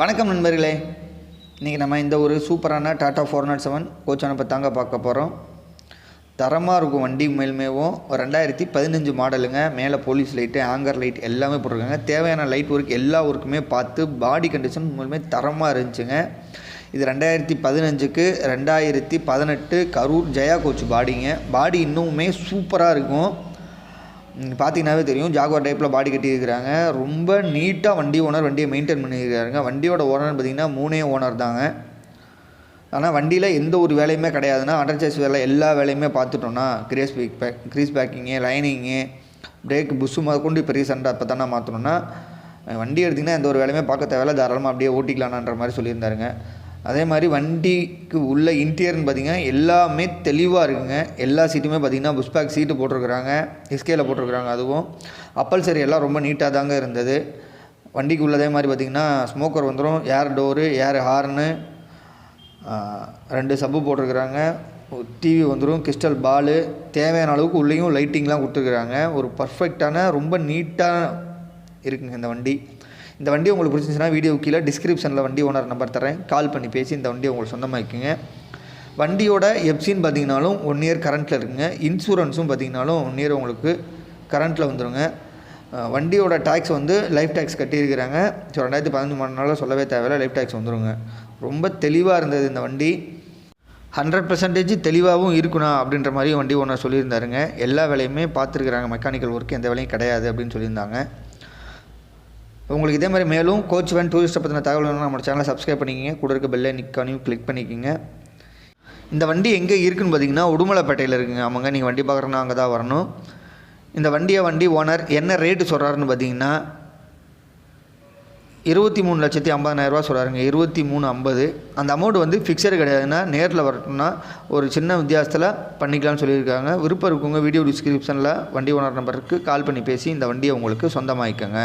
வணக்கம் நண்பர்களே. இன்றைக்கி நம்ம இந்த ஒரு சூப்பரான டாட்டா ஃபோர் நாட் செவன் கோச்சான இப்போ தாங்க பார்க்க போகிறோம் தரமாக இருக்கும் வண்டி மேல்மேவும். ரெண்டாயிரத்தி பதினஞ்சு மாடலுங்க. மேலே போலீஸ் லைட்டு ஆங்கர் லைட் எல்லாமே போட்டிருக்காங்க. தேவையான லைட் ஒர்க் எல்லா ஒர்க்குமே பார்த்து பாடி கண்டிஷன் மூலமே தரமாக இருந்துச்சுங்க. இது ரெண்டாயிரத்தி பதினஞ்சுக்கு ரெண்டாயிரத்தி பதினெட்டு கரூர் ஜெயா கோச் பாடிங்க பாடி இன்னுமே சூப்பராக இருக்கும். பார்த்தீங்கன்னாவே தெரியும் ஜாகுவார் டைப்பில் பாடி கட்டியிருக்கிறாங்க. ரொம்ப நீட்டாக வண்டி ஓனர் வண்டியை மெயின்டைன் பண்ணியிருக்காருங்க வண்டியோட ஓனர் பார்த்திங்கன்னா மூணே ஓனர் தாங்க. ஆனால் வண்டியில் எந்த ஒரு வேலையுமே கிடையாதுன்னா அண்டர்சேஸ் வேலை எல்லா வேலையுமே பார்த்துட்டோன்னா grease pack pack grease packing lining brake bush முதற்கொண்டு இப்போ ரீசெண்டாக இப்போ தானே மாற்றணும்னா வண்டி எடுத்திங்கன்னா எந்த ஒரு வேலையுமே பார்க்க தேவையில்ல. தாராளமாக அப்படியே ஓட்டிக்கலான்ற மாதிரி சொல்லியிருந்தாருங்க. அதே மாதிரி வண்டிக்கு உள்ள இன்டீரியர்னு பார்த்தீங்கன்னா எல்லாமே தெளிவாக இருக்குங்க. எல்லா சீட்டுமே பார்த்தீங்கன்னா புஷ் பேக் சீட்டு போட்டிருக்கிறாங்க. எஸ்கேல போட்டிருக்கிறாங்க அதுவும். அப்பல்சரி எல்லாம் ரொம்ப நீட்டாக தாங்க இருந்தது. வண்டிக்கு உள்ளதே மாதிரி பார்த்திங்கன்னா ஸ்மோக்கர் வந்துடும் ஏர் டோரு ஏர் ஹார்னு ரெண்டு சப்பு போட்டிருக்கிறாங்க. டிவி வந்துடும் கிறிஸ்டல் பாலு தேவையான அளவுக்கு உள்ளேயும் லைட்டிங்லாம் கொடுத்துருக்குறாங்க. ஒரு பர்ஃபெக்டான ரொம்ப நீட்டாக இருக்குங்க இந்த வண்டி. இந்த வண்டி உங்களுக்கு பிடிச்சிருந்துச்சுன்னா வீடியோ கீழே டிஸ்கிரிப்ஷனில் வண்டி ஓனர் நம்பர் தரேன் கால் பண்ணி பேசி இந்த வண்டி உங்களுக்கு சொந்தமாக்கிங்க வண்டியோட எப்சின்னு பார்த்தீங்கனாலும் ஒன் இயர் கரண்ட்டில் இருக்குங்க. இன்சூரன்ஸும் பார்த்தீங்கனாலும் ஒன் இயர் உங்களுக்கு கரண்ட்டில் வந்துடுங்க வண்டியோட டேக்ஸ் வந்து லைஃப் டேக்ஸ் கட்டியிருக்கிறாங்க. ஸோ ரெண்டாயிரத்தி பதினஞ்சு மணி சொல்லவே தேவையில்ல லைஃப் டேக்ஸ் வந்துடுங்க ரொம்ப தெளிவாக இருந்தது இந்த வண்டி. ஹண்ட்ரட் பர்சன்டேஜ் தெளிவாகவும் இருக்கணும் அப்படின்ற மாதிரி வண்டி ஓனர் சொல்லியிருந்தாருங்க. எல்லா வேலையுமே பார்த்துருக்குறாங்க. மெக்கானிக்கல் ஒர்க் எந்த வேலையும் கிடையாது அப்படின்னு சொல்லியிருந்தாங்க. உங்களுக்கு இதே மாதிரி மேலும் கோச் வேன் டூரிஸ்ட்டை பற்றின தகவல் வேணும் நம்ம சேனலை சப்ஸ்கிரைப் பண்ணிக்கிங்க. கூட இருக்க பெல்லை நிற்கானையும் கிளிக் பண்ணிக்கிங்க. இந்த வண்டி எங்கே இருக்குன்னு பார்த்தீங்கன்னா உடுமலைப்பேட்டையில் இருக்குங்க. ஆமாங்க நீங்கள் வண்டி பார்க்குறோன்னா அங்கே தான் வரணும். இந்த வண்டியை வண்டி ஓனர் என்ன ரேட்டு சொல்கிறாருன்னு பார்த்தீங்கன்னா இருபத்தி மூணு லட்சத்தி ஐம்பதாயிரரூவா சொல்கிறாருங்க இருபத்தி மூணு ஐம்பது. அந்த அமௌண்ட் வந்து ஃபிக்ஸடு கிடையாதுன்னா நேரில் வரட்டும்னா ஒரு சின்ன வித்தியாசத்தில் பண்ணிக்கலாம்னு சொல்லியிருக்காங்க. விருப்பம் இருக்குங்க வீடியோ டிஸ்கிரிப்ஷனில் வண்டி ஓனர் நம்பருக்கு கால் பண்ணி பேசி இந்த வண்டியை உங்களுக்கு சொந்தமாக்கிக்கோங்க.